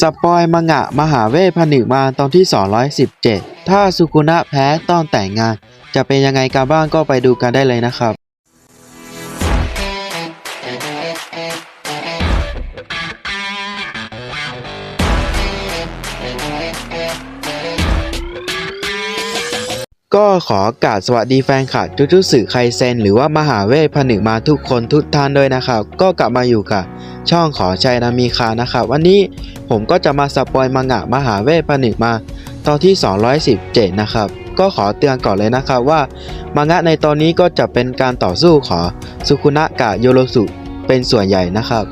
สปอยมังะมหาเวทผนึกมาตอนที่ 217 ถ้าสุกุณะแพ้ตอนแต่งงาน จะเป็นยังไงกันบ้างก็ไปดูกันได้เลยนะครับ ก็ขอกราบสวัสดีแฟนคลับจุจุสึไคเซนหรือว่ามหาเวทผนึกมาทุกคนทุกท่านด้วยนะครับ ก็กลับมาอยู่กับช่องขอชัยนามีคานะครับวันนี้ผมก็จะมาสปอยมังงะมหาเวทผนึกมาตอนที่ 217 นะครับ ก็ขอเตือนก่อนเลยนะครับว่า มังงะในตอนนี้ก็จะเป็นการต่อสู้ของสุคุนะกะโยโรสุเป็นส่วนใหญ่นะครับ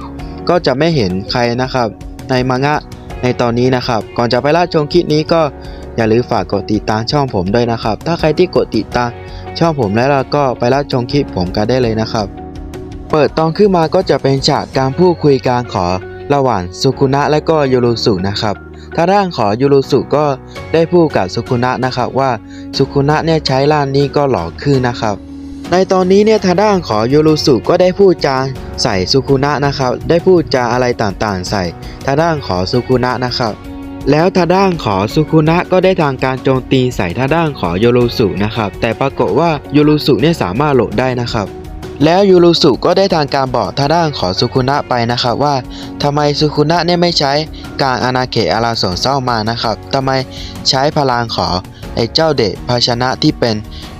ก็จะไม่เห็นใครนะครับ ในมังงะในตอนนี้นะครับ ก่อนจะไปรับชมคลิปนี้ก็ อย่าลืมฝากกดติดตามช่องผมด้วยนะครับ ถ้าใครที่กดติดตามช่องผมแล้วเราก็ไปรับชมคลิปผมกันได้เลยนะครับ เปิดตอนขึ้นมาก็จะเป็นฉากการพูดคุยการขอระหว่างสุคุนะและก็ยูรุสุนะครับถ้าด้านขอยูรุสุก็ได้พูดกับสุคุนะนะครับว่าสุคุนะเนี่ยใช้ล่านนี้ก็หล่อขึ้นนะครับ ในตอนนี้เนี่ยทางด้านขอยูรุสุก็ได้พูดจาใส่สุคุนะนะครับ ได้พูดจาอะไรต่างๆ ใส่ทางด้านขอสุคุนะนะครับ แล้วทาด้านขอสุคุนะก็ได้ทางการโจมตีใส่ทาด้านขอโยรุสุนะครับ แต่ปรากฏว่าโยรุสุเนี่ยสามารถหลบได้นะครับ แล้วยูรุสุก็ได้ทางการบอกทาด้านขอสุคุนะไปนะครับว่าทำไมสุคุนะเนี่ยไม่ใช้การอาณาเขตอาราสนเศร้ามานะครับทำไมใช้พลังขอไอ้เจ้าเดชภาชนะที่เป็น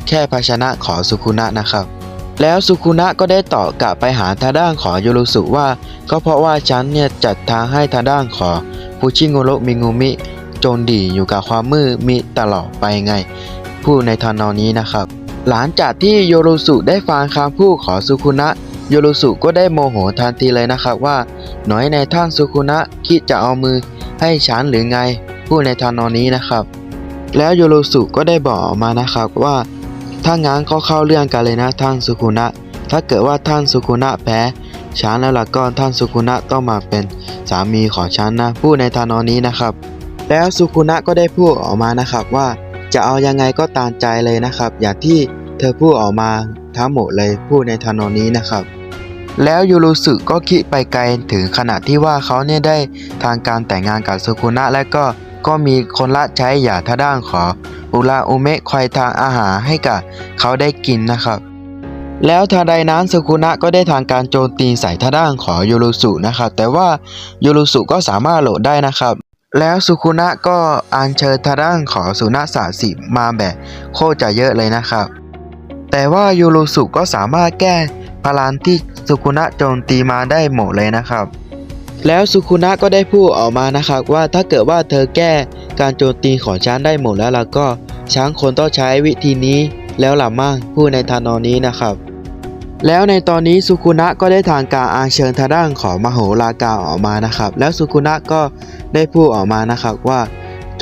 แค่ภาชนะขอสุคุนะนะครับแล้วสุคุนะก็ได้ตอบกลับไปหาทาด้านขอยูรุสุว่า ก็เพราะว่าฉันเนี่ยจัดทางให้ทาด้านขอ ฟูชิโงโรมิงูมิจงดีอยู่กับความมืดมิตลอดไปไงพูดในทานอนี้นะครับ หลังจากที่โยรุสุได้ฟังคำพูดของสุคุนะโยรุสุก็ได้โมโหทันทีเลยนะครับว่า หน่อยในท่านสุคุนะคิดจะเอามือให้ฉันหรือไงพูดในทานอนี้นะครับ แล้วโยรุสุก็ได้บอกออกมานะครับว่า ถ้างั้นก็เข้าเรื่องกันเลยนะท่านสุคุนะถ้าเกิดว่าท่านสุคุนะแพ้ ฉันแล้วล่ะก็ท่านสุคุนะต้องมาเป็นสามีของฉันนะพูดในทานอนี้นะครับ แล้วสุคุนะก็ได้พูดออกมานะครับว่าจะเอายังไงก็ตามใจเลยนะครับ อย่างที่เธอพูดออกมาทั้งหมดเลยพูดในทานอนี้นะครับ แล้วยูรุสึก็คิดไปไกลถึงขนาดที่ว่าเขาเนี่ยได้ทางการแต่งงานกับสุคุนะและก็ก็มีคนละใช้หย่าท่าด้านขออุราอุเมะคอยทางอาหารให้กับเขาได้กินนะครับ แล้วทางใดนั้นสุคุนะก็ได้ทางการโจมตีใส่ทางด้านของยูรุสุนะครับ แต่ว่าโยรุสุก็สามารถโหลดได้นะครับ แล้วสุคุนะก็อัญเชิญทางด้านของสุนัขสาสิมาแบบโคตรจะเยอะเลยนะครับ แต่ว่าโยรุสุก็สามารถแก้พลังที่สุคุนะโจมตีมาได้หมดเลยนะครับ แล้วสุคุนะก็ได้พูดออกมานะครับว่าถ้าเกิดว่าเธอแก้การโจมตีของช้างได้หมดแล้วล่ะก็ช้างคนต้องใช้วิธีนี้แล้วล่ะมั่งพูดในทานองนี้นะครับ แล้วในตอนนี้สุคุนะก็ได้ทางการอาเชิญทางด้านของมโหรากาออกมานะครับ แล้วสุคุนะก็ได้พูดออกมานะครับว่า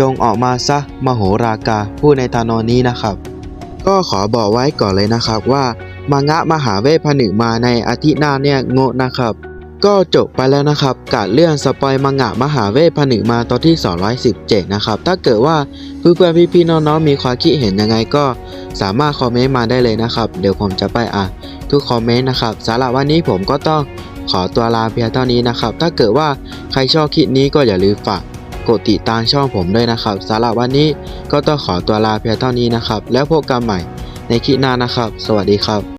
จงออกมาซะมโหรากาพูดในทานอนนี้นะครับ ก็ขอบอกไว้ก่อนเลยนะครับว่ามังงะมหาเวทผนึกมาในอาทิตย์หน้าเนี่ยโงะนะครับ ก็จบไปแล้วนะครับกับเรื่องสปอยมังงะมหาเวทผนึกมาตอนที่ 217 นะครับ ถ้าเกิดว่าเพื่อนๆพี่ๆน้องๆมีความคิดเห็นยังไงก็สามารถคอมเมนต์มาได้เลยนะครับ เดี๋ยวผมจะไปอ่านทุกคอมเมนต์นะครับสำหรับวันนี้ผมก็ต้องขอตัวลาเพียงเท่านี้นะครับ ถ้าเกิดว่าใครชอบคลิปนี้ก็อย่าลืมฝากกดติดตามช่องผมด้วยนะครับสำหรับวันนี้ก็ต้องขอตัวลาเพียงเท่านี้นะครับ แล้วพบกันใหม่ในคลิปหน้านะครับ สวัสดีครับ